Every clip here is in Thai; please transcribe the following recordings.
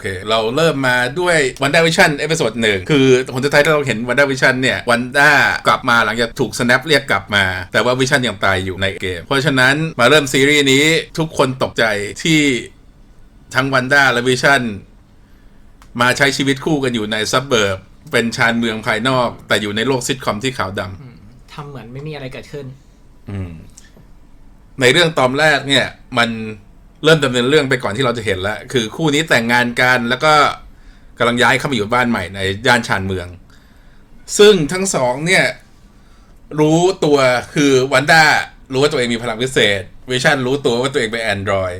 เค เราเริ่มมาด้วยวันด้าวิชั่นเอพิโซดหนึ่งคือผลสุดท้ายที่เราเห็นวันด้าวิชั่นเนี่ยวันด้ากลับมาหลังจากถูก snap เรียกกลับมา แต่ว่าวิชั่นยังตายอยู่ในเกม เพราะฉะนั้นมาเริ่มซีรีส์นี้ทุกคนตกใจที่ทั้งวันด้าและวิชั่นมาใช้ชีวิตคู่กันอยู่ในซับเบิร์บเป็นชานเมืองภายนอก แต่อยู่ในโลกซิทคอมที่ขาวดำทำเหมือนไม่มีอะไรเกิดขึ้นอืมในเรื่องตอนแรกเนี่ย มัน เริ่มดำเนินเรื่องไปก่อนที่เราจะเห็นแล้ว คือคู่นี้แต่งงานกันแล้วก็กำลังย้ายเข้ามาอยู่บ้านใหม่ในย่านชานเมือง ซึ่งทั้งสองเนี่ย รู้ตัวคือวันด้ารู้ว่าตัวเองมีพลังพิเศษวิชั่นรู้ตัวว่าตัวเองเป็นแอนดรอย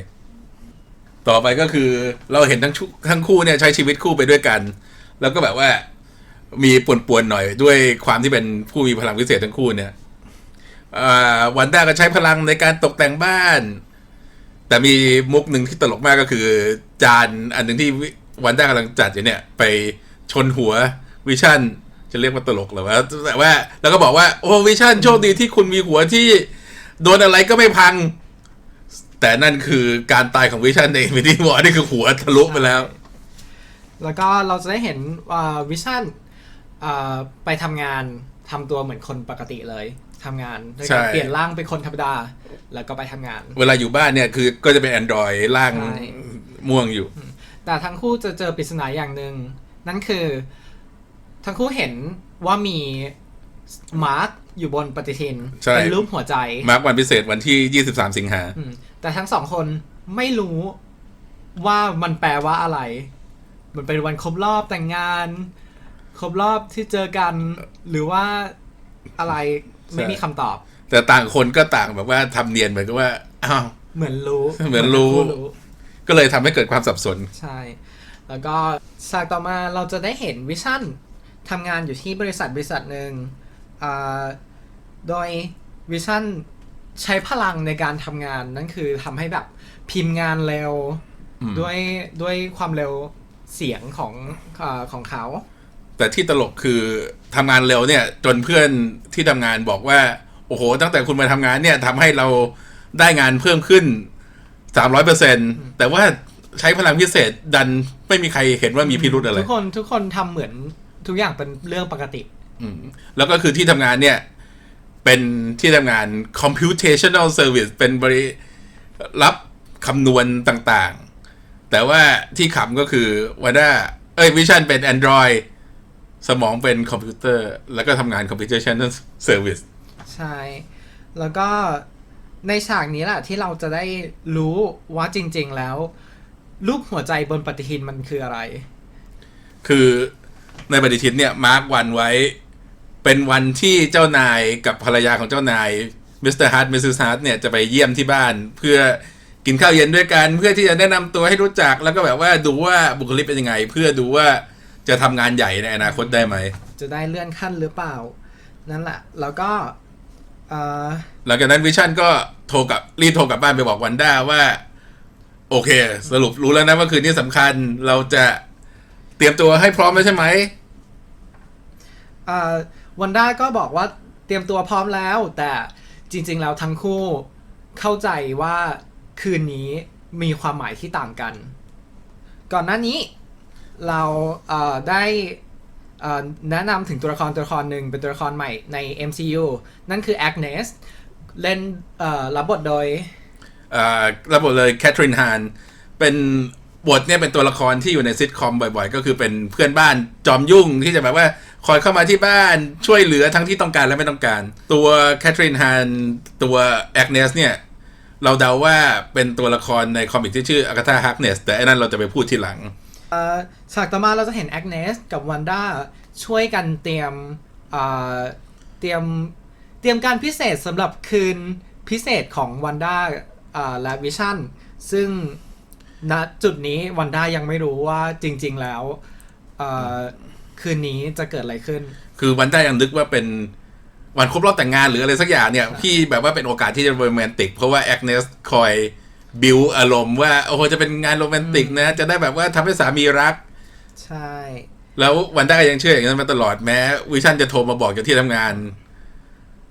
ต่อไปก็คือเราเห็นทั้งทั้งคู่เนี่ยใช้ชีวิตคู่ไปด้วยกัน แล้วก็แบบว่ามีป่วนๆหน่อยด้วยความที่เป็นผู้มีพลังพิเศษทั้งคู่เนี่ยวันด้าก็ใช้พลังในการตกแต่งบ้าน แต่มีมุกหนึ่งที่ตลกมากก็คือ จานอันหนึ่งที่วันด้ากำลังจัดอยู่เนี่ย ไปชนหัววิชั่นจะเรียกว่าตลกหรือว่าแต่ว่า แล้วก็บอกว่า โอ้วิชั่นโชคดีที่คุณมีหัวที่โดนอะไรก็ไม่พัง แต่นั่นคือการตายของวิชั่นในมินิวอร์นี่คือหัวทะลุไปแล้ว แล้วก็เราจะได้เห็นวิชั่นไปทำงานทำตัวเหมือนคนปกติเลย ทำงานโดยการใช่เปลี่ยนร่างเป็นคนธรรมดา แล้วก็ไปทำงาน เวลาอยู่บ้านเนี่ยคือก็จะเป็นแอนดรอยร่างใช่ม่วงอยู่ แต่ทั้งคู่จะเจอปริศนาอย่างหนึ่งนั่นคือ ทั้งคู่เห็นว่ามีมาร์กอยู่บนปฏิทินใช่เป็นรูปหัวใจ มาร์กวันพิเศษวันที่ 23 สิงหาอืมแต่ทั้งสองคนไม่รู้ว่ามันแปลว่าอะไร มันเป็นวันครบรอบแต่งงาน ครบรอบที่เจอกัน หรือว่าอะไร ไม่มีคำตอบ แต่ต่างคนก็ต่างแบบว่าทำเนียนเหมือนกับว่าอ้าวเหมือนรู้ เหมือนรู้ทั้งคู่ก็เลยทำให้เกิดความสับสน ใช่ แล้วก็ฉากต่อมาเราจะได้เห็นวิชั่นทำงานอยู่ที่บริษัทบริษัทหนึ่งอ่าโดยวิชั่นใช้พลังในการทำงานนั่นคือทำให้แบบพิมพ์งานเร็วอืมด้วยด้วยความเร็วเสียงของอาของเขา แต่ที่ตลกคือ ทำงานเร็วเนี่ย จนเพื่อนที่ทำงานบอกว่า โอ้โห ตั้งแต่คุณมาทำงานเนี่ยทำให้เราได้งานเพิ่มขึ้น300%แต่ว่าใช้พลังพิเศษดันไม่มีใครเห็นว่ามีพิรุธอะไร ทุกคนทุกคนทำเหมือนทุกอย่างเป็นเรื่องปกติ อืมแล้วก็คือที่ทำงานเนี่ย เป็นที่ทำงาน computational service เป็นบริรับคำนวณต่างๆ แต่ว่าที่ขำก็คือว่าด้าเอ้ยวิชั่นเป็น Android สมองเป็นคอมพิวเตอร์ แล้วก็ทำงาน computational service ใช่ แล้วก็ในฉากนี้แหละที่เราจะได้รู้ว่าจริง ๆ แล้ว รูปหัวใจบนปฏิทินมันคืออะไร คือในปฏิทินเนี่ยมาร์กวันไว้ เป็นวันที่เจ้านายกับภรรยาของเจ้านายมิสเตอร์ฮาร์ดมิสซิสฮาร์ดเนี่ยจะไปเยี่ยมที่บ้านเพื่อกินข้าวเย็นด้วยกัน เพื่อที่จะแนะนำตัวให้รู้จักแล้วก็แบบว่าดูว่าบุคลิกเป็นยังไง เพื่อดูว่า จะทำงานใหญ่ในอนาคตได้ไหม จะได้เลื่อนขั้นหรือเปล่า นั่นแหละ แล้วก็เอ่อหลังจากนั้นวิชั่นก็โทรกลับรีบโทรกลับบ้านไปบอกวันด้าว่า โอเค สรุปรู้แล้วนะว่าคืนนี้สำคัญเราจะเตรียมตัวให้พร้อมแล้วใช่ไหม เอ่อวันด้าก็บอกว่าเตรียมตัวพร้อมแล้ว แต่จริงๆแล้วทั้งคู่เข้าใจว่าคืนนี้มีความหมายที่ต่างกัน ก่อนหน้านี้ เราเอ่อได้เอ่อแนะนำถึงตัวละครตัวละครหนึ่งเป็นตัวละครใหม่ใน MCU นั่นคือ Agnes เล่นเอ่อรับบทโดยอ่าระบบเลยแคทรินฮานเป็นบทเนี่ยเป็นตัวละครที่อยู่ในซิทคอมบ่อยๆ ก็คือเป็นเพื่อนบ้านจอมยุ่งที่จะแบบว่าคอยเข้ามาที่บ้านช่วยเหลือทั้งที่ต้องการและไม่ต้องการ ตัวแคทรินฮานตัวแอกเนสเนี่ย เราเดาว่าเป็นตัวละครในคอมิกที่ชื่ออากาธาฮักเนสแต่อันนั้นเราจะไปพูดทีหลัง ฉากต่อมาเราจะเห็นแอกเนสกับวันด้าช่วยกันเตรียมเอ่อเตรียมเตรียมการพิเศษสำหรับคืนพิเศษของวันด้าและวิชั่นซึ่งณจุดนี้วันด้ายังไม่รู้ว่าจริง ๆ แล้วเอ่อคืนนี้จะเกิดอะไรขึ้น คือวันได้ยังนึกว่าเป็นวันครบรอบแต่งงานหรืออะไรสักอย่างเนี่ย พี่แบบว่าเป็นโอกาสที่จะโรแมนติก เพราะว่าแอกเนสคอย บิวอารมณ์ว่าโอ้โหจะเป็นงานโรแมนติกนะ จะได้แบบว่าทำให้สามีรัก ใช่ แล้ววันได้ก็ยังเชื่ออย่างนั้นมาตลอดแม้วิชั่นจะโทรมาบอกจากที่ทำงาน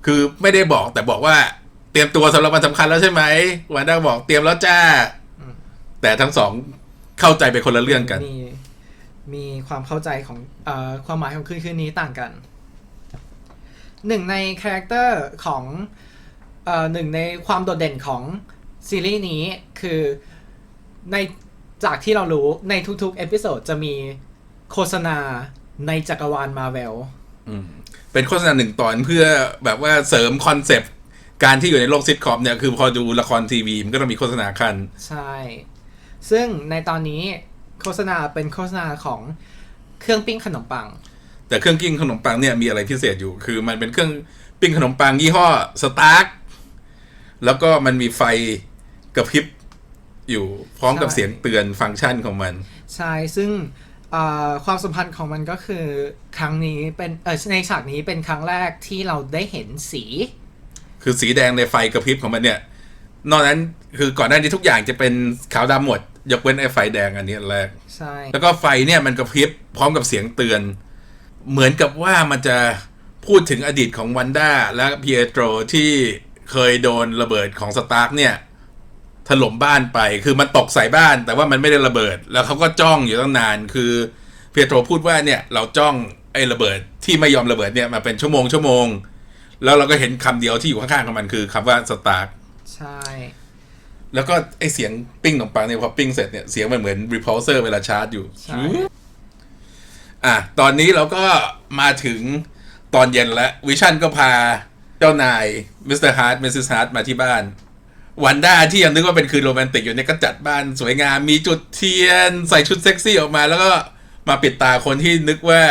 คือไม่ได้บอกแต่บอกว่าเตรียมตัวสำหรับวันสำคัญแล้วใช่ไหมวันได้บอกเตรียมแล้วจ้า แต่ทั้งสองคเข้าใจไปคนละเรื่องกัน มีมีความเข้าใจของเอ่อความหมายของคืนคืนนี้ต่างกัน หนึ่งในคาแรคเตอร์ของเอ่อหนึ่งในความโดดเด่นของ ซีรีส์นี้คือในจากที่เรารู้ในทุกๆ เอพิโซดจะมีโฆษณาในจักรวาลมาเวลอืมเป็นโฆษณาหนึ่งตอนเพื่อแบบว่าเสริมคอนเซปต์การที่อยู่ในโลกซิทคอมเนี่ย คือพอดูละครทีวีมันก็ต้องมีโฆษณาคัน ใช่ ซึ่งในตอนนี้โฆษณาเป็นโฆษณาของเครื่องปิ้งขนมปัง แต่เครื่องกิ้งขนมปังเนี่ยมีอะไรพิเศษอยู่ คือมันเป็นเครื่องปิ้งขนมปังยี่ห้อสตาร์กแล้วก็มันมีไฟ กระพริบอยู่พร้อมกับใช่เสียงเตือนฟังก์ชันของมัน ใช่ ซึ่งเอ่อความสัมพันธ์ของมันก็คือครั้งนี้เป็นเออในฉากนี้เป็นครั้งแรกที่เราได้เห็นสี คือสีแดงในไฟกระพริบของมันเนี่ย นอกนั้นคือก่อนหน้านี้ทุกอย่างจะเป็นขาวดำหมด ยกเว้นไอ้ไฟแดงอันนี้อันแรกใช่แล้วก็ไฟเนี่ยมันกระพริบพร้อมกับเสียงเตือน เหมือนกับว่ามันจะพูดถึงอดีตของวันด้าและเปียโตรที่เคยโดนระเบิดของสตาร์กเนี่ย ถล่มบ้านไป คือมันตกใส่บ้าน แต่ว่ามันไม่ได้ระเบิด แล้วเขาก็จ้องอยู่ตั้งนาน คือเปียโตรพูดว่าเนี่ยเราจ้องไอ้ระเบิดที่ไม่ยอมระเบิดเนี่ยมาเป็นชั่วโมงชั่วโมง แล้วเราก็เห็นคำเดียวที่อยู่ข้างๆของมันคือคำว่าสตาร์กใช่ แล้วก็ไอเสียงปิ้งขนมปังเนี่ยพอปิ้งเสร็จเนี่ยเสียงมันเหมือน repulsor เวลาชาร์จอยู่ใช่อะตอนนี้เราก็มาถึงตอนเย็นแล้ววิชั่นก็พาเจ้านายมิสเตอร์ฮาร์ดมิสซิสฮาร์ดมาที่บ้าน วันด้าที่ยังนึกว่าเป็นคืนโรแมนติกอยู่เนี่ยก็จัดบ้านสวยงาม มีจุดเทียน ใส่ชุดเซ็กซี่ออกมา แล้วก็มาปิดตาคนที่นึกว่า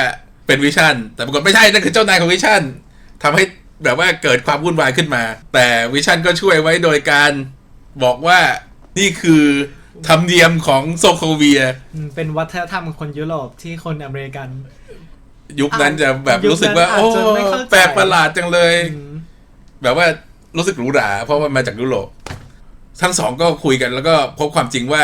เป็นวิชั่น แต่ปรากฏไม่ใช่ นั่นคือเจ้านายของวิชั่นทำให้แบบว่าเกิดความวุ่นวายขึ้นมา แต่วิชั่นก็ช่วยไว้โดยการบอกว่านี่คือธรรมเนียมของโซโคเวียอืมเป็นวัฒนธรรมของคนยุโรปที่คนอเมริกัน ยุคนั้นจะแบบยุคนั้นรู้สึกว่าอาจโอ้จะไม่เข้าใจแปลกประหลาดจังเลยอืมแบบว่ารู้สึกหรูหราเพราะว่ามาจากยุโรป ทั้งสองก็คุยกันแล้วก็พบความจริงว่า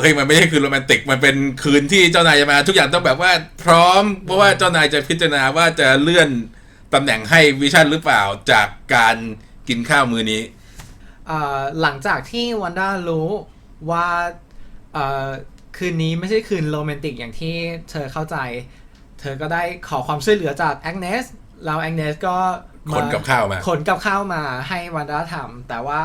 เฮ้ยมันไม่ใช่คืนโรแมนติกมันเป็นคืนที่เจ้านายจะมา ทุกอย่างต้องแบบว่าพร้อม เพราะว่าเจ้านายจะพิจารณาว่าจะเลื่อนตำแหน่งให้วิชั่นหรือเปล่าจากการกินข้าวมือนี้อ่าหลังจากที่วันด้ารู้ว่าเอ่อคืนนี้ไม่ใช่คืนโรแมนติกอย่างที่เธอเข้าใจ เธอก็ได้ขอความช่วยเหลือจากแองเนสแล้วแองเนสก็ขนกับข้าวมาขนกับข้าวมาให้วันด้าทำแต่ว่า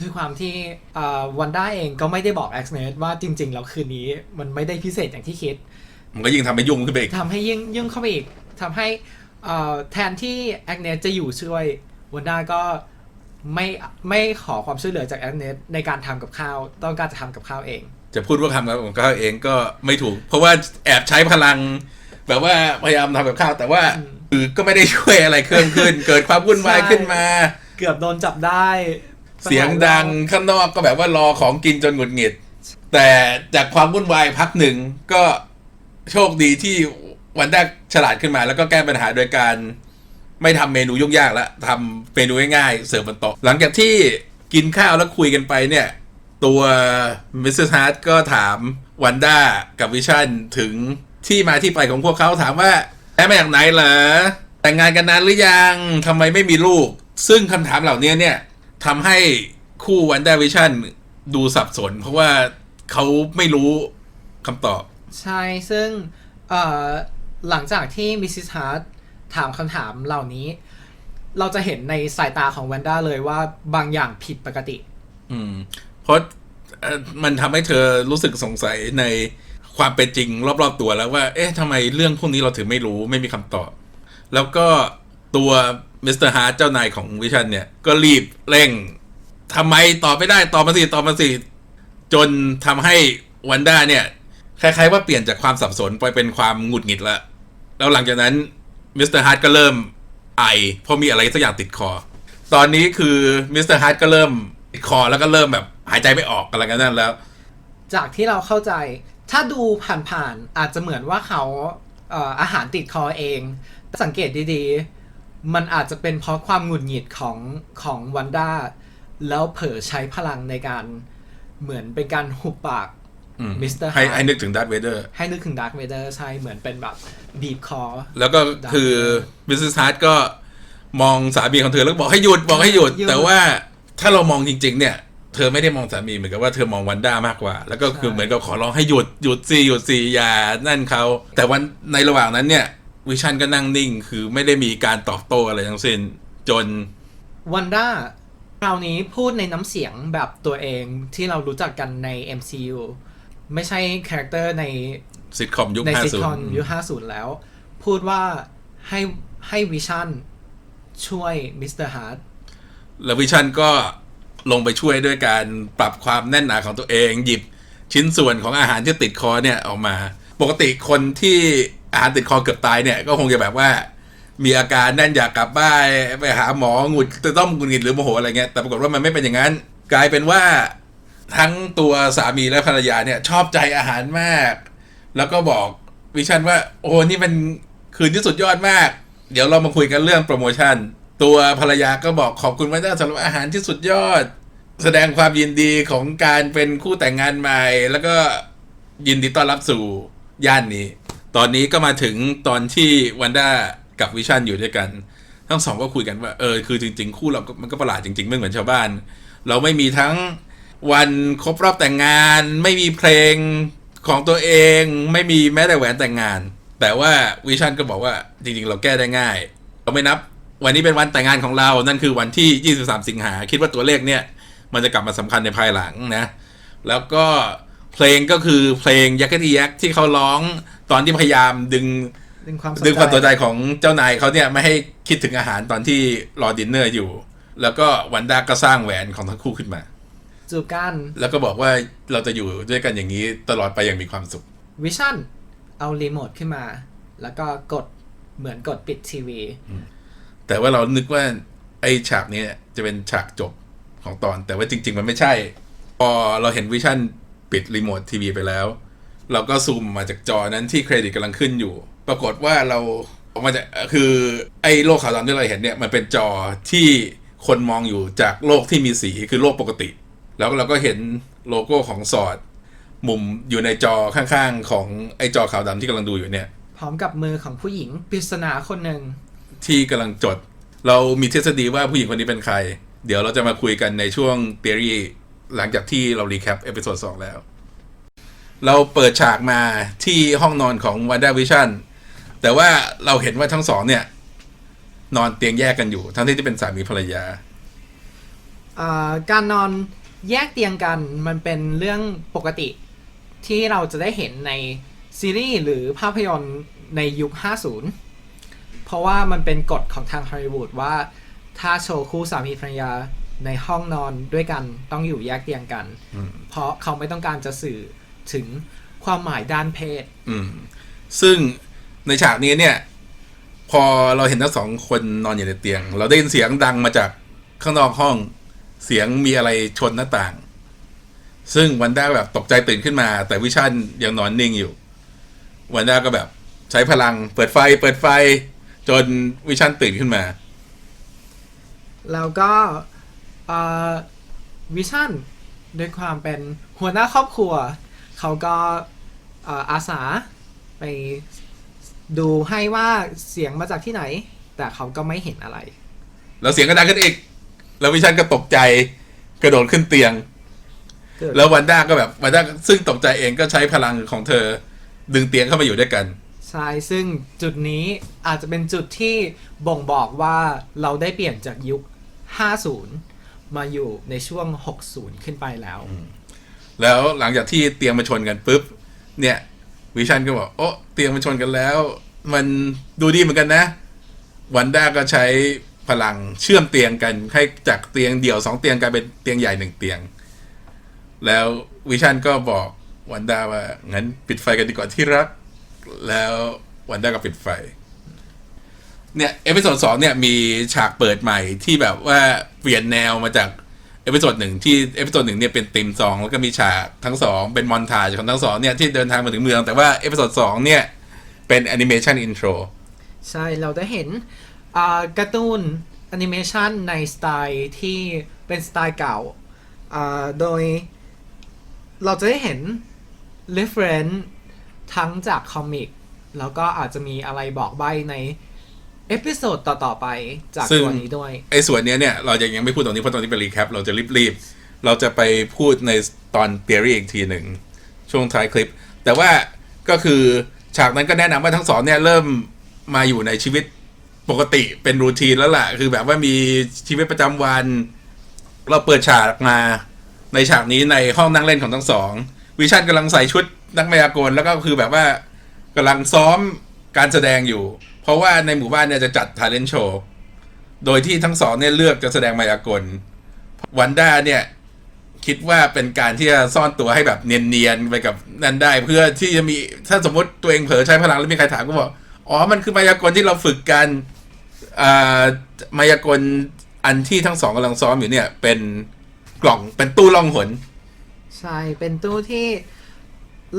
ด้วยความที่อ่าวันด้าเองก็ไม่ได้บอกแองเนสว่าจริง ๆ แล้วคืนนี้มันไม่ได้พิเศษอย่างที่คิด มันก็ยิ่งทำให้ยุ่งขึ้นไปอีกทำให้ยิ่งยิ่งเข้าไปอีกทำให้เอ่อแทนที่แอกเนสจะอยู่ช่วยวันด้าก็ไม่ไม่ขอความช่วยเหลือจากแอกเนสในการทำกับข้าว ต้องการจะทำกับข้าวเอง จะพูดว่าทำกับข้าวเองก็ไม่ถูก เพราะว่าแอบใช้พลัง แบบว่าพยายามทำกับข้าว แต่ว่าอืมคือก็ไม่ได้ช่วยอะไรเพิ่มขึ้น เกิดความวุ่นวายใช่ขึ้นมา เกือบโดนจับได้ เสียงดังข้างนอกก็แบบว่ารอของกินจนหงุดหงิด แต่จากความวุ่นวายพักหนึ่งก็โชคดีที่วันด้าฉลาดขึ้นมา แล้วก็แก้ปัญหาโดยการ ไม่ทำเมนูยุ่งยากแล้วทำเมนูง่ายๆเสิร์ฟบนโต๊ะหลังจากที่กินข้าวแล้วคุยกันไปเนี่ย ตัวมิสเตอร์ฮาร์ดก็ถามวันด้ากับวิชั่นถึงที่มาที่ไปของพวกเขาถามว่าแอบมาจากไหนเหรอแต่งงานกันนานหรือยังทำไมไม่มีลูก ซึ่งคำถามเหล่านี้เนี่ย ทำให้คู่วันด้าวิชั่นดูสับสน เพราะว่าเขาไม่รู้คำตอบ ใช่ ซึ่งเอ่อหลังจากที่มิสซิสฮาร์ดถามคำถามเหล่านี้ เราจะเห็นในสายตาของวันด้าเลยว่าบางอย่างผิดปกติ อืม เพราะเอ่อมันทำให้เธอรู้สึกสงสัยในความเป็นจริงรอบๆตัวแล้วว่า เอ๊ะทำไมเรื่องพวกนี้เราถึงไม่รู้ไม่มีคำตอบ แล้วก็ตัว มิสเตอร์ฮาร์ดเจ้านายของวิชันเนี่ย ก็รีบเร่งทำไมตอบไม่ได้ตอบมาสิตอบมาสิจนทำให้วันด้าเนี่ยคล้ายๆว่าเปลี่ยนจากความสับสนไปเป็นความหงุดหงิดละแล้วหลังจากนั้นมิสเตอร์ฮาร์ดก็เริ่มไอเพราะมีอะไรสักอย่างติดคอ ตอนนี้คือมิสเตอร์ฮาร์ดก็เริ่มติดคอแล้วก็เริ่มแบบหายใจไม่ออกอะไรกันนั่นแล้ว จากที่เราเข้าใจถ้าดูผ่านๆอาจจะเหมือนว่าเขาเอออาหารติดคอเอง สังเกตดีๆ มันอาจจะเป็นเพราะความหงุดหงิดของของวันด้าแล้วเผลอใช้พลังในการเหมือนเป็นการหุบปากอืม Mr. ให้ Hyde ให้นึกถึงดัตเวเดอร์ให้นึกถึงดาร์ v เวเดอร์ใช่เหมือนเป็นแบบบีบคอ แล้วก็คือมิสซิสฮาร์ดก็มองสามีของเธอแล้วก็บอกให้หยุดบอกให้หยุด หยุดแต่ว่าถ้าเรามองจริง ๆ เนี่ย เธอไม่ได้มองสามีเหมือนกับว่าเธอมองวันด้ามากกว่า แล้วก็คือใช่ เหมือนกับขอร้องให้หยุดหยุดสิหยุดสิอย่านั่นเขาแต่วันในระหว่างนั้นเนี่ย วิชันก็นั่งนิ่งคือไม่ได้มีการตอบโต้อะไรทั้งสิ้น จนวันด้าคราวนี้พูดในน้ำเสียงแบบตัวเองที่เรารู้จักกันใน MCU ไม่ใช่คาแรคเตอร์ในซิทคอมยุคในห้าซิทศูคอนย์ยุค50 แล้ว พูดว่าให้ให้วิชั่นช่วยมิสเตอร์ฮาร์ดแล้ววิชันก็ลงไปช่วยด้วยการปรับความแน่นหนาของตัวเอง หยิบชิ้นส่วนของอาหารที่ติดคอเนี่ยออกมา ปกติคนที่ อาหารติดคอเกือบตายเนี่ยก็คงจะแบบว่า มีอาการแน่นอยากกลับบ้านไปหาหมอหงุดจะต้องหงุดหงิดหรือโมโหอะไรเงี้ยแต่ปรากฏว่ามันไม่เป็นอย่างนั้น กลายเป็นว่าทั้งตัวสามีและภรรยาเนี่ย ชอบใจอาหารมาก แล้วก็บอกวิชันว่า โอ้นี่มันคืนที่สุดยอดมาก เดี๋ยวเรามาคุยกันเรื่องโปรโมชั่น ตัวภรรยาก็บอกขอบคุณพระเจ้าสำหรับอาหารที่สุดยอด แสดงความยินดีของการเป็นคู่แต่งงานใหม่ แล้วก็ยินดีต้อนรับสู่ย่านนี้ ตอนนี้ก็มาถึงตอนที่วันด้ากับวิชันอยู่ด้วยกัน ทั้งสองก็คุยกันว่า เออคือจริง ๆ คู่เราก็มันก็ประหลาดจริงๆไม่เหมือนชาวบ้าน เราไม่มีทั้งวันครบรอบแต่งงาน ไม่มีเพลงของตัวเองไม่มีแม้แต่แหวนแต่งงาน แต่ว่าวิชันก็บอกว่าจริง ๆ เราแก้ได้ง่าย เราไม่นับ วันนี้เป็นวันแต่งงานของเรา นั่นคือวันที่ 23 สิงหาคิดว่าตัวเลขเนี่ย มันจะกลับมาสำคัญในภายหลังนะ แล้วก็เพลงก็คือเพลงยักษ์ที่ยักษ์ที่เขาร้อง ตอนที่พยายามดึงดึงความสนดึงความสนใจใจของเจ้านายเขาเนี่ยไม่ให้คิดถึงอาหารตอนที่รอดินเนอร์อยู่ แล้วก็วันด้าก็สร้างแหวนของทั้งคู่ขึ้นมาจูกัน แล้วก็บอกว่าเราจะอยู่ด้วยกันอย่างนี้ตลอดไปอย่างมีความสุขวิชั่นเอารีโมทขึ้นมา แล้วก็กดเหมือนกดปิดทีวี แต่ว่าเรานึกว่าไอ้ฉากนี้จะเป็นฉากจบของตอน แต่ว่าจริง ๆ มันไม่ใช่ พอเราเห็นวิชั่นปิดรีโมททีวีไปแล้ว เราก็ซูมมาจากจอนั้นที่เครดิตกำลังขึ้นอยู่ ปรากฏว่าเราออกมาจากคือไอ้โลกขาวดำที่เราเห็นเนี่ยมันเป็นจอที่คนมองอยู่จากโลกที่มีสีคือโลกปกติ แล้วเราก็เห็นโลโก้ของสอด มุมอยู่ในจอข้างๆ ของไอ้จอขาวดำที่กำลังดูอยู่เนี่ยพร้อมกับมือของผู้หญิงปริศนาคนหนึ่งที่กำลังจด เรามีทฤษฎีว่าผู้หญิงคนนี้เป็นใคร เดี๋ยวเราจะมาคุยกันในช่วงเ h อรี่หลังจากที่เรารีแคปเอพิโซดสองแล้ว เราเปิดฉากมาที่ห้องนอนของวันด้าวิชั่นแต่ว่าเราเห็นว่าทั้งสองเนี่ย นอนเตียงแยกกันอยู่ ทั้งที่ที่เป็นสามีภรรยาอ่าการนอนแยกเตียงกันมันเป็นเรื่องปกติที่เราจะได้เห็นในซีรีส์หรือภาพยนตร์ในยุค 50 เพราะว่ามันเป็นกฎของทางฮอลลีวูดว่าถ้าโชว์คู่สามีภรรยาในห้องนอนด้วยกันต้องอยู่แยกเตียงกันอืมเพราะเขาไม่ต้องการจะสื่อ ถึงความหมายด้านเพศ อืม ซึ่งในฉากนี้เนี่ย พอเราเห็นทั้งสองคนนอนอยู่ในเตียง เราได้ยินเสียงดังมาจากข้างนอกห้องเสียงมีอะไรชนหน้าต่าง ซึ่งวันด้าแบบตกใจตื่นขึ้นมา แต่วิชันยังนอนนิ่งอยู่ วันด้าก็แบบใช้พลังเปิดไฟ เปิดไฟ จนวิชันตื่นขึ้นมา แล้วก็วิชั่นด้วยความเป็นหัวหน้าครอบครัว เขาก็เอ่ออาสาไปดูให้ว่าเสียงมาจากที่ไหน แต่เขาก็ไม่เห็นอะไร แล้วเสียงก็ดังขึ้นอีก แล้ววิชันก็ตกใจกระโดดขึ้นเตียงเกิดแล้ววันด้าก็แบบวันด้าซึ่งตกใจเองก็ใช้พลังของเธอ ดึงเตียงเข้ามาอยู่ด้วยกันใช่ซึ่งจุดนี้อาจจะเป็นจุดที่บ่งบอกว่าเราได้เปลี่ยนจากยุค 50 มาอยู่ในช่วง 60 ขึ้นไปแล้ว แล้วหลังจากที่เตียงมาชนกันปุ๊บ เนี่ยวิชันก็บอกโอ้เตียงมาชนกันแล้ว มันดูดีเหมือนกันนะ วันด้าก็ใช้พลังเชื่อมเตียงกันให้จากเตียงเดี่ยวสองเตียงกลายเป็นเตียงใหญ่หนึ่งเตียง แล้ววิชันก็บอกวันด้าว่างั้นปิดไฟกันดีกว่าที่รัก แล้ววันด้าก็ปิดไฟ เนี่ยเอพิโซดสองเนี่ยมีฉากเปิดใหม่ที่แบบว่าเปลี่ยนแนวมาจาก เอพิโซดหนึ่งที่เอพิโซดหนึ่งเนี่ยเป็นติมซองแล้วก็มีฉากทั้งสองเป็นมอนทาจของทั้งสองเนี่ยที่เดินทางมาถึงเมือง แต่ว่าเอพิโซดสองเนี่ยเป็นแอนิเมชันอินโทรใช่เราได้เห็นการ์ตูนแอนิเมชันในสไตล์ที่เป็นสไตล์เก่าอ่าโดยเราจะได้เห็น reference ทั้งจากคอมิกแล้วก็อาจจะมีอะไรบอกใบใน เอพิโซดต่อ ๆ ไปจากซึ่งตัวนี้ด้วย ไอ้ส่วนเนี้ยเนี่ยเราจะยังไม่พูดตรงนี้เพราะตรงนี้เป็นรีแคปเราจะรีบๆ เราจะไปพูดในตอนเ h ียรี่อีกทีหนึ่ง ช่วงท้ายคลิป แต่ว่าก็คือฉากนั้นก็แนะนำว่าทั้งสองเนี่ยเริ่มมาอยู่ในชีวิตปกติเป็นรูทีนแล้วล่ะ คือแบบว่ามีชีวิตประจำวัน เราเปิดฉากมาในฉากนี้ในห้องนั่งเล่นของทั้งสองวิชันกำลังใส่ชุดนักมายากลแล้วก็คือแบบว่ากำลังซ้อมการแสดงอยู่ เพราะว่าในหมู่บ้านเนี่ยจะจัดทาเลนโชว์โดยที่ทั้งสองเนี่ยเลือกจะแสดงมายากลวันด้าเนี่ยคิดว่าเป็นการที่จะซ่อนตัวให้แบบเนียนๆไปกับนั่นได้ เพื่อที่จะมีถ้าสมมติตัวเองเผลอใช้พลังแล้วมีใครถามก็บอกอ๋อมันคือมายากลที่เราฝึกกันมายากลอันที่ทั้งสองกำลังซ้อมอยู่เนี่ย เป็นกล่องเป็นตู้ล่องหน ใช่เป็นตู้ที่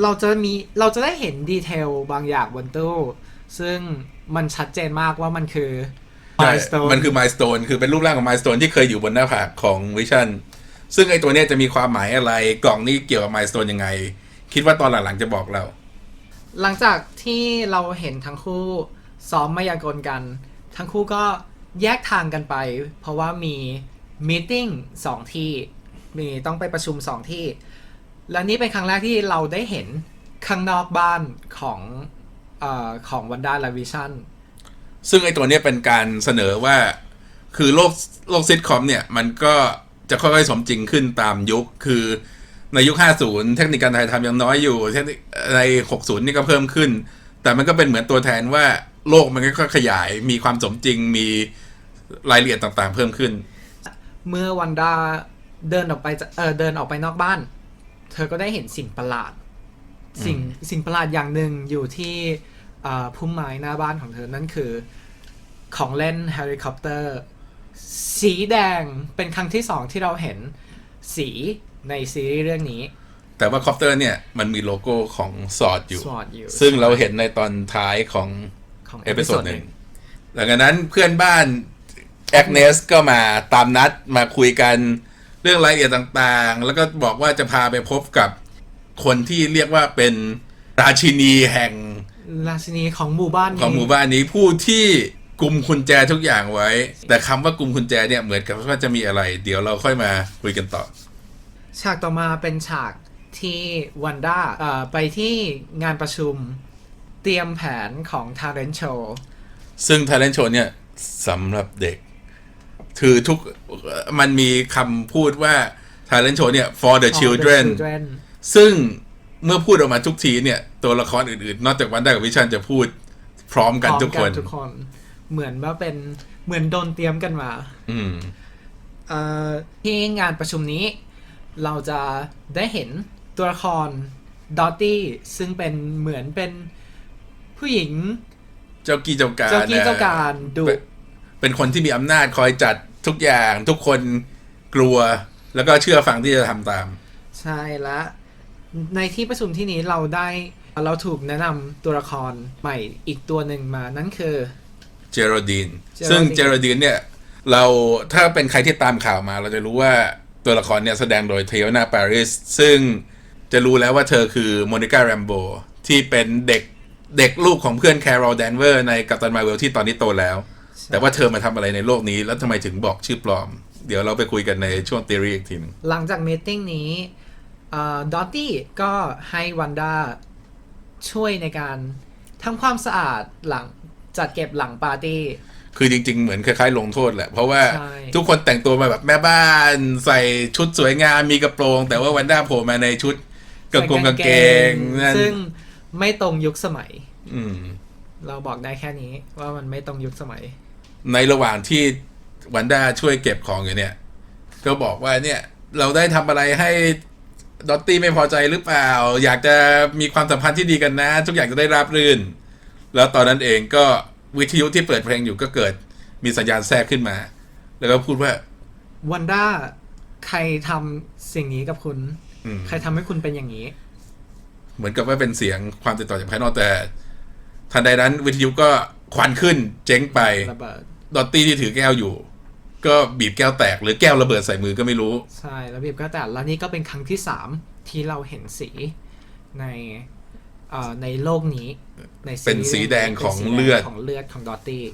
เราจะมีเราจะได้เห็นดีเทลบางอย่างบนตู้ ซึ่งมันชัดเจนมากว่ามันคือใช่ milestone มันคือมายส t ตนคือเป็นรูปร่างของมายส t ตนที่เคยอยู่บนหน้าผากของวิชั่นซึ่งไอตัวเนี้ยจะมีความหมายอะไรกล่องนี้เกี่ยวกับมายส t ตนยังไง คิดว่าตอนหลังๆจะบอกเรา หลังจากที่เราเห็นทั้งคู่ซ้อมมายากลกัน ทั้งคู่ก็แยกทางกันไป เพราะว่ามีมีติ้งสองที่มีต้องไปประชุมสองที่ และนี่เป็นครั้งแรกที่เราได้เห็นข้างนอกบ้านของเอ่อของวันด้าและวิชั่น ซึ่งไอตัวเนี้ยเป็นการเสนอว่า คือโลกโลกซิทคอมเนี่ย มันก็จะค่อยๆสมจริงขึ้นตามยุค คือในยุค 50 เทคนิคการถ่ายทำยังน้อยอยู่เทคนิคใน 60 นี่ก็เพิ่มขึ้น แต่มันก็เป็นเหมือนตัวแทนว่าโลกมันก็ขยาย มีความสมจริง มีรายละเอียดต่างๆ เพิ่มขึ้น เมื่อวันด้าเดินออกไปจะเออเดินออกไปนอกบ้าน เธอก็ได้เห็นสิ่งประหลาด สิ่งสิ่งประหลาดอย่างหนึ่งอยู่ที่เอ่อพุ่มไม้หน้าบ้านของเธอนั่นคือ ของเล่นเฮลิคอปเตอร์ สีแดงเป็นครั้งที่สองที่เราเห็นสีในซีรีส์เรื่องนี้ แต่ว่าคอปเตอร์เนี่ย มันมีโลโก้ของสอดอยู่สอดอยู่ซึ่งเราเห็นในตอนท้ายของของเอพิโซด episode หนึ่งหลังจากนั้นเพื่อนบ้านแอกเนสก็มาตามนัดมาคุยกันเรื่องรายละเอียดต่างๆ แล้วก็บอกว่าจะพาไปพบกับคนที่เรียกว่าเป็นราชินีแห่งราชินีของหมู่บ้านนี้ของหมู่บ้านนี้ผู้ที่กุมกุญแจทุกอย่างไว้ แต่คำว่ากุมกุญแจเนี่ยเหมือนกับว่าจะมีอะไร เดี๋ยวเราค่อยมาคุยกันต่อ ฉากต่อมาเป็นฉากที่วันด้าเอ่อไปที่งานประชุมเตรียมแผนของ Talent Show ซึ่ง Talent Show เนี่ยสำหรับเด็ก คือทุกมันมีคำพูดว่า Talent Show เนี่ย for the For the children children ซึ่งเมื่อพูดออกมาทุกทีเนี่ย ตัวละครอื่นๆ นอกจากวันได้กับวิชันจะพูดพร้อมกันทุกพร้คอมนทุกคน เหมือนว่าเป็นเหมือนโดนเตรียมกันมา อืมเอ่อที่งานประชุมนี้ เราจะได้เห็นตัวละครดอตตี้ซึ่งเป็นเหมือนเป็นผู้หญิง เจ้ากี้เจ้าการเจ้ากี้เจ้าการดุ เป็นเป็นคนที่มีอำนาจคอยจัดทุกอย่าง ทุกคนกลัว แล้วก็เชื่อฟังที่จะทำตาม ใช่และในที่ประชุมที่นี้เราได้เราถูกแนะนำตัวละครใหม่อีกตัวหนึ่งมานั่นคือเจโรดีน Geraldine ซึ่งเจโรดีนเนี่ย เราถ้าเป็นใครที่ตามข่าวมา เราจะรู้ว่าตัวละครเนี่ยแสดงโดยเทโอนาปาริสซึ่งจะรู้แล้วว่าเธอคือโมนิก้าแรมโบที่เป็นเด็กเด็กลูกของเพื่อนแคโรลแดนเวอร์ในกัปตันมาเวลที่ตอนนี้โตแล้ว แต่ว่าเธอมาทำอะไรในโลกนี้ แล้วทำไมถึงบอกชื่อปลอม เดี๋ยวเราไปคุยกันในช่วง t ี o รีอีกทีหนึงหลังจากมีตติ้งนี้ดอตตี้ก็ให้วันด้าช่วยในการทำความสะอาดหลังจัดเก็บหลังปาร์ตี้ คือจริง ๆ เหมือนคล้ายๆลงโทษแหละ เพราะว่าใช่ทุกคนแต่งตัวมาแบบแม่บ้านใส่ชุดสวยงามมีกระโปรง แต่ว่าวันด้าโผล่มาในชุดกางเกงกางเกงนั่นซึ่งไม่ตรงยุคสมัย อืมเราบอกได้แค่นี้ว่ามันไม่ตรงยุคสมัย ในระหว่างที่วันด้าช่วยเก็บของอยู่เนี่ย ก็บอกว่าเนี่ยเราได้ทำอะไรให้ดอตตี้ไม่พอใจหรือเปล่า อยากจะมีความสัมพันธ์ที่ดีกันนะ ทุกอย่างจะได้ราบรื่น แล้วตอนนั้นเองก็วิทยุที่เปิดเพลงอยู่ก็เกิดมีสัญญาณแทรกขึ้นมา แล้วก็พูดว่าวันด้าใครทำสิ่งนี้กับคุณอืมใครทำให้คุณเป็นอย่างนี้ เหมือนกับว่าเป็นเสียงความติดต่อจากภายนอกแต่ ทันใดนั้นวิทยุก็ควันขึ้นเจ๊งไประเบิด ดอตตี้ที่ถือแก้วอยู่ ก็บีบแก้วแตกหรือแก้วระเบิดใส่มือก็ไม่รู้ ใช่แล้วบีบก็แต่แล้วนี่ก็เป็นครั้งที่สามที่เราเห็นสีในเอ่อในโลกนี้ในซีรีส์เป็นสีแดงของป็นสีแดเลือดของเลือดของดอตตี้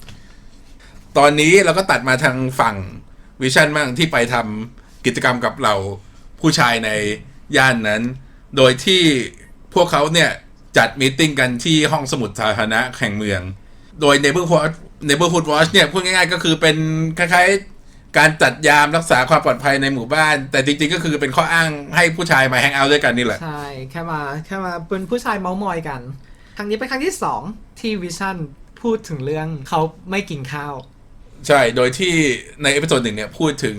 ตอนนี้เราก็ตัดมาทางฝั่งวิชั่นมั่งที่ไปทำกิจกรรมกับเราผู้ชายในย่านนั้น โดยที่พวกเขาเนี่ยจัดมีตติ้งกันที่ห้องสมุดสาธารณะแห่งเมือง โดย Neighborhood Neighborhood Watch เนี่ยพูดง่ายๆก็คือเป็นคล้ายๆ การจัดยามรักษาความปลอดภัยในหมู่บ้าน แต่จริงๆก็คือเป็นข้ออ้างให้ผู้ชายมาแฮงเอาท์ด้วยกันนี่แหละ ใช่ แค่มาแค่มาเป็นผู้ชายเมาส์มอยกัน ครั้งนี้เป็นครั้งที่สองที่วิชั่นพูดถึงเรื่องเขาไม่กินข้าว ใช่ โดยที่ในเอพิโซดหนึ่งเนี่ยพูดถึง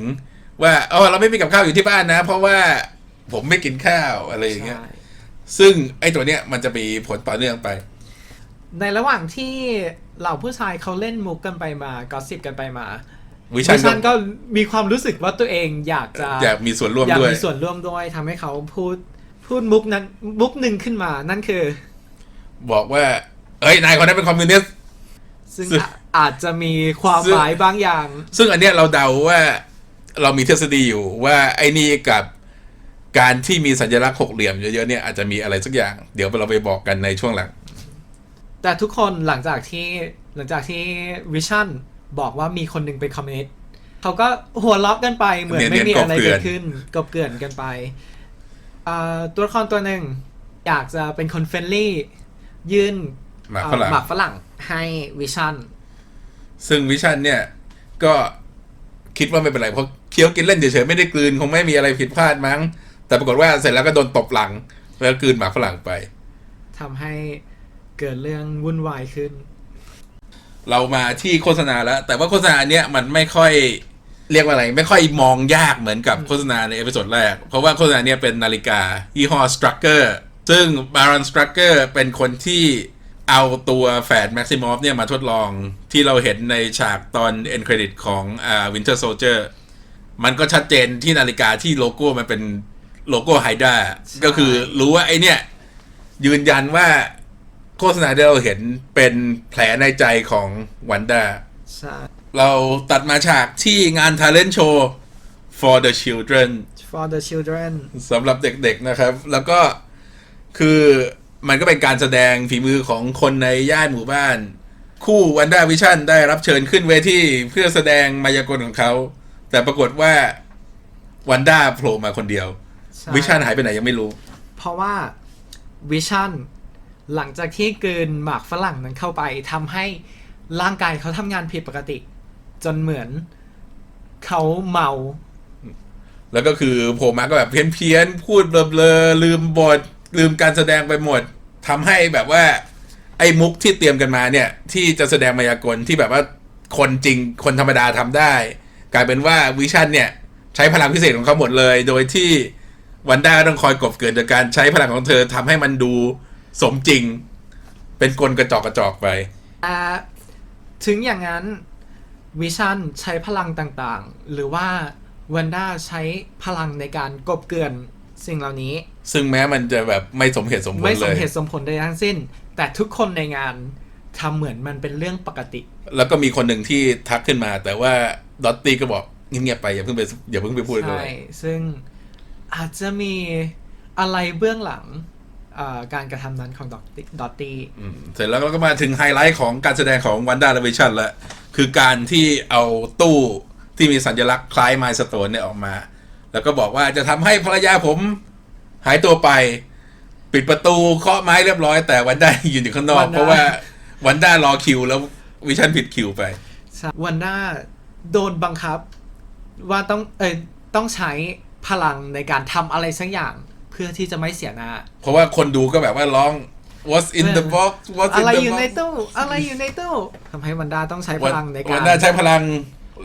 ว่าเออเราไม่มีกับข้าวอยู่ที่บ้านนะ เพราะว่าผมไม่กินข้าวอะไรอย่างเงี้ยใช่ซึ่งไอ้ตัวเนี้ยมันจะมีผลต่อเนื่องไป ในระหว่างที่ เหล่าผู้ชายเขาเล่นมุกกันไปมากอสซิบกันไปมาวิวิชันชันก็ก็มีความรู้สึกว่าตัวเองอยากจะอยากมีส่วนร่วมอยากด้วยมีส่วนร่วมด้วยทำให้เขาพูดพูดมุกนั้นมุกหนึ่งขึ้นมานั่นคือ บอกว่า เอ้ยนายคนนั้นเป็นคอมมิวนิสต์ซึ่งซึ่งอะอาจจะมีความซึ่งหมายบางอย่าง ซึ่งอันเนี้ยเราเดาว่าเรามีทฤษฎีอยู่ว่าไอ้นี่กับการที่มีสัญลักษณ์หกเหลี่ยมเยอะๆเนี่ยอาจจะมีอะไรสักอย่าง เดี๋ยวเราไปบอกกันในช่วงหลัง แต่ทุกคนหลังจากที่หลังจากที่วิชั่นบอกว่ามีคนหนึ่งเป็นคอมมิวนิสต์เขาก็หัวเราะกันไปเหมือนเนีไม่ยนๆมีอะไรกบเกลื่เกิอนดขึ้นกบเกลื่อนกันไปอ่าตัวละครตัวหนึ่งอยากจะเป็นคนเฟรนลี่ ยื่นหมากฝรั่งเอ่อหมากฝรั่งให้วิชั่น ซึ่งวิชันเนี่ย ก็คิดว่าไม่เป็นไรเพราะเคี้ยวกินเล่นเฉยๆไม่ได้กลืน คงไม่มีอะไรผิดพลาดมั้ง แต่ปรากฏว่าเสร็จแล้วก็โดนตบหลัง แล้วกลืนหมากฝรั่งไปทำให้ เกิดเรื่องวุ่นวายขึ้น เรามาที่โฆษณาแล้ว แต่ว่าโฆษณาเนี้ยมันไม่ค่อยเรียกว่าอะไร ไม่ค่อยมองยากเหมือนกับโฆษณาในเอพิโซดแรก เพราะว่าโฆษณาเนี้ยเป็นนาฬิกา ยี่ห้อ Strucker ซึ่ง Baron Strucker เป็นคนที่เอาตัวแฝด Maximoff เนี่ยมาทดลองที่เราเห็นในฉากตอน end credit ของอ่า Winter Soldier มันก็ชัดเจนที่นาฬิกาที่โลโก้มันเป็นโลโก้ไฮด้าใช่ก็คือรู้ว่าไอเนี่ย ยืนยันว่า โฆษณาที่เราเห็นเป็นแผลในใจของวันด้าใช่เราตัดมาฉากที่งาน Talent Show for the Children for the children สำหรับเด็กๆนะครับ แล้วก็คือมันก็เป็นการแสดงฝีมือของคนในย่านหมู่บ้าน คู่วันด้าวิชั่นได้รับเชิญขึ้นเวทีเพื่อแสดงมายากลของเขา แต่ปรากฏว่าวันด้าโผล่มาคนเดียวใช่วิชั่นหายไปไหนยังไม่รู้ เพราะว่าวิชั่น หลังจากที่กลืนหมากฝรั่งนั้นเข้าไปทำให้ร่างกายเขาทำงานผิดปกติ จนเหมือนเขาเมา แล้วก็คือผล่มาก็แบบเพี้ยนๆพูดเบลอๆลืมบทลืมการแสดงไปหมดทำให้แบบว่า ไอ้มุกที่เตรียมกันมาเนี่ย ที่จะแสดงมายากลที่แบบว่าคนจริงคนธรรมดาทำได้ กลายเป็นว่าวิชั่นเนี่ย ใช้พลังพิเศษของเขาหมดเลย โดยที่วันด้าต้องคอยกบเกินโดยการใช้พลังของเธอทำให้มันดู สมจริง เป็นกลกระจอกกระจอกไป อ่าถึงอย่างนั้นวิชั่นใช้พลังต่างๆ หรือว่าวันด้าใช้พลังในการกบเกลื่อนสิ่งเหล่านี้ ซึ่งแม้มันจะแบบไม่สมเหตุสมผลไม่สเลมยเหตุสมผลใดทั้งสิ้น แต่ทุกคนในงานทำเหมือนมันเป็นเรื่องปกติ แล้วก็มีคนหนึ่งที่ทักขึ้นมา แต่ว่าดอตตี้ก็บอกเงียบๆไปอย่าเพิ่งไปอย่าเพิ่งไปพูดเลใช่ยซึ่งอาจจะมีอะไรเบื้องหลังเอ่อ การกระทำนั้นของดอตตี้ดอตตี้อืมเสร็จแล้วก็มาถึงไฮไลท์ของการแสดงของวันด้าและวิชั่นแล้วคือการที่เอาตู้ที่มีสัญลักษณ์คล้ายไมล์สโตนเนี่ยออกมา แล้วก็บอกว่าจะทำให้ภรรยาผมหายตัวไป ปิดประตูเคาะไม้เรียบร้อย แต่วันด้ายืนอยู่ข้างนอก เพราะว่าวันด้ารอคิวแล้ววิชั่นผิดคิวไปวันด้าโดนบังคับ ว่าต้องเอยต้องใช้พลังในการทำอะไรสักอย่าง เพื่อที่จะไม่เสียหน้า เพราะว่าคนดูก็แบบว่าร้อง what's in the box what's อะ in ไร the อยู่ใน box ตู้อะไรอยู่ในตู้ทำให้วันด้าต้องใช้พลังในกาวัรนด้าใช้พลัง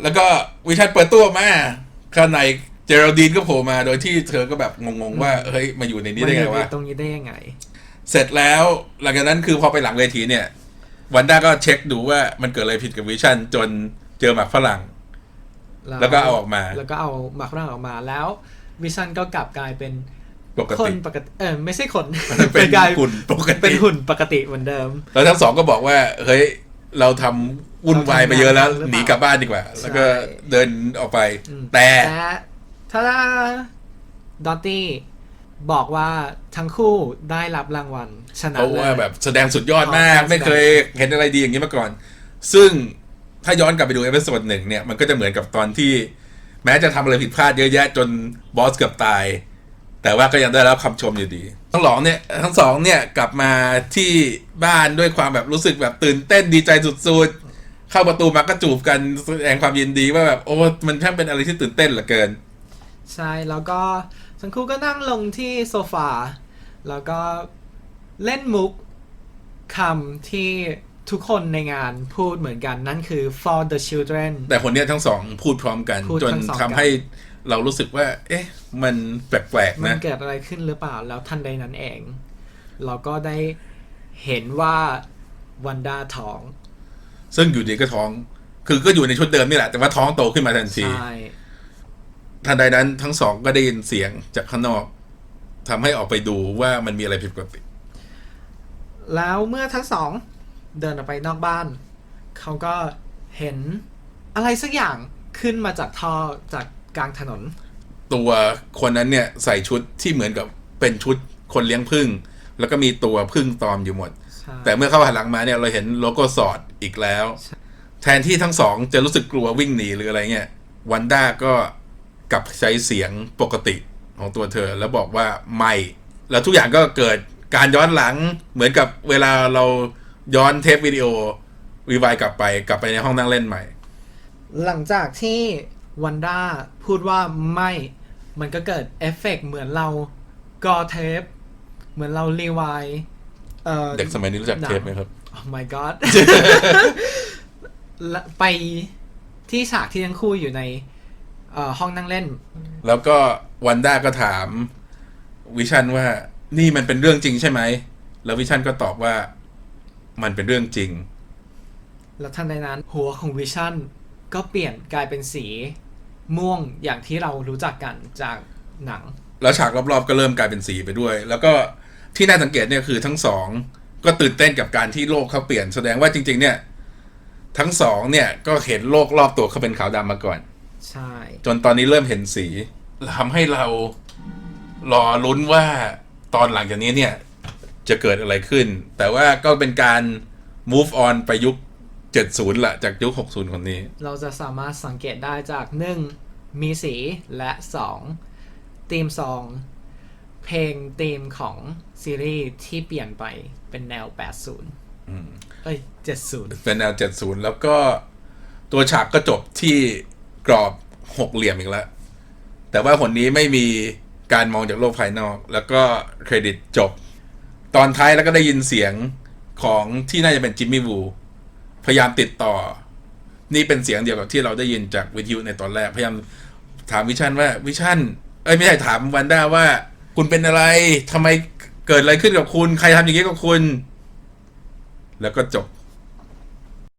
แล้วก็วิชันเปิดตู้ออกมาข้างในเจอราร์ดีนก็โผล่มาโดยที่เธอก็แบบงงๆว่าเฮ้ยมาอยู่ในนี้ได้ไงมันอยู่วะในตรงนี้ได้ยังไง เสร็จแล้วหลังจากนั้นคือพอไปหลังเวทีเนี่ย วันด้าก็เช็คดูว่ามันเกิดอะไรผิดกับวิชันจนเจอหมากฝรั่ง แล้วก็เอาออกมา แล้วก็เอาหมากฝรั่งออกมาแล้ววิชันก็กลับกลายเป็น ปกคนติปกติเออไม่ใช่คนเป็นกลายหุ่นปกเป็นติหุ่นปกติเหมือนเดิม แล้วทั้งสองก็บอกว่า เฮ้ย เราทำวุ่นวายไปเยอะแล้วเราทำงานหรือเปล่าหนีกลับบ้านดีกว่า แล้วก็เดินออกไปอืมแต่แต่ถ้าดอตตี้บอกว่าทั้งคู่ได้รับรางวัลชนะเพราะว่าลิศแบบแสดงสุดยอดมากอ๋อไม่เคยเห็นอะไรดีอย่างนี้มาก่อน ซึ่งถ้าย้อนกลับไปดูเอพิโซดหนึ่งเนี่ยมันก็จะเหมือนกับตอนที่ แม้จะทำอะไรผิดพลาดเยอะแยะจนบอสเกือบตาย แต่ว่าก็ยังได้รับคำชมอยู่ดี ทั้งสองเนี่ยทั้งสองเนี่ยกลับมาที่บ้านด้วยความแบบรู้สึกแบบตื่นเต้นดีใจสุดๆ เข้าประตูมาก็จูบกันแสดงความยินดีว่าแบบโอ้ มันช่างเป็นอะไรที่ตื่นเต้นเหลือเกิน ใช่แล้วก็ทั้งคู่ก็นั่งลงที่โซฟาแล้วก็เล่นมุกคำที่ทุกคนในงานพูดเหมือนกันนั่นคือ for the children แต่คนเนี้ยทั้งสองพูดพร้อมกันพูดจนทั้งสองทำให้ เรารู้สึกว่า เอ๊ะ มันแปลกๆมันนะเกิดอะไรขึ้นหรือเปล่า แล้วทันใดนั้นเอง เราก็ได้เห็นว่าวันด้าท้อง ซึ่งอยู่ดีก็ท้อง คือก็อยู่ในชุดเดิมนี่แหละ แต่ว่าท้องโตขึ้นมาทันทีใช่ทันใดนั้นทั้งสองก็ได้ยินเสียงจากข้างนอกทำให้ออกไปดูว่ามันมีอะไรผิดปกติ แล้วเมื่อทั้งสองเดินออกไปนอกบ้าน เขาก็เห็นอะไรสักอย่างขึ้นมาจากท่อจาก กลางถนน ตัวคนนั้นเนี่ยใส่ชุดที่เหมือนกับเป็นชุดคนเลี้ยงพึ่ง แล้วก็มีตัวพึ่งตอมอยู่หมดใช่แต่เมื่อเข้าหันหลังมาเนี่ยเราเห็นโลโก้สอดอีกแล้ว แทนที่ทั้งสองจะรู้สึกกลัววิ่งหนีหรืออะไรเงี้ยวันด้าก็กลับใช้เสียงปกติของตัวเธอแล้วบอกว่าไม่ แล้วทุกอย่างก็เกิดการย้อนหลังเหมือนกับเวลาเราย้อนเทปวิดีโอรีไวล์กลับไปกลับไปในห้องนั่งเล่นใหม่ หลังจากที่ วันด้าพูดว่าไม่ มันก็เกิดเอฟเฟกต์เหมือนเรากอเทป เหมือนเรารีไวล์เอ่อเด็กสมัยนี้รู้จักหนังเทปไหมครับ Oh my god และไปที่ฉากที่ทั้งคู่อยู่ในเอ่อห้องนั่งเล่น แล้วก็วันด้าก็ถามวิชันว่านี่มันเป็นเรื่องจริงใช่ไหม แล้ววิชันก็ตอบว่ามันเป็นเรื่องจริง แล้วทันใดนั้น หัวของวิชั่นก็เปลี่ยนกลายเป็นสี ม่วงอย่างที่เรารู้จักกันจากหนัง แล้วฉากรอบๆก็เริ่มกลายเป็นสีไปด้วย แล้วก็ที่น่าสังเกตเนี่ยคือทั้งสองก็ตื่นเต้นกับการที่โลกเขาเปลี่ยนแสดงว่าจริง ๆ เนี่ย ทั้งสองเนี่ยก็เห็นโลกรอบตัวเขาเป็นขาวดำมาก่อน ใช่ จนตอนนี้เริ่มเห็นสีทำให้เรารอลุ้นว่าตอนหลังจากนี้เนี่ยจะเกิดอะไรขึ้น แต่ว่าก็เป็นการ move on ไปยุค 70ละจากยุค60 คนนี้ เราจะสามารถสังเกตได้จาก 1. มีสีและ 2. ธีมซอง เพลงธีมของซีรีส์ที่เปลี่ยนไปเป็นแนว 80เอ้ย 70 เป็นแนว 70 แล้วก็ตัวฉากก็จบที่กรอบหกเหลี่ยมอีกแล้ว แต่ว่าคนนี้ไม่มีการมองจากโลกภายนอก แล้วก็เครดิตจบ ตอนท้ายแล้วก็ได้ยินเสียงของที่น่าจะเป็นจิมมี่วู พยายามติดต่อ นี่เป็นเสียงเดียวกับที่เราได้ยินจากวิทยุในตอนแรก พยายามถามวิชันว่าวิชันเอ้ยไม่ใช่ถามวันด้าว่า คุณเป็นอะไรทำไมเกิดอะไรขึ้นกับคุณ ใครทำอย่างนี้กับคุณ แล้วก็จบ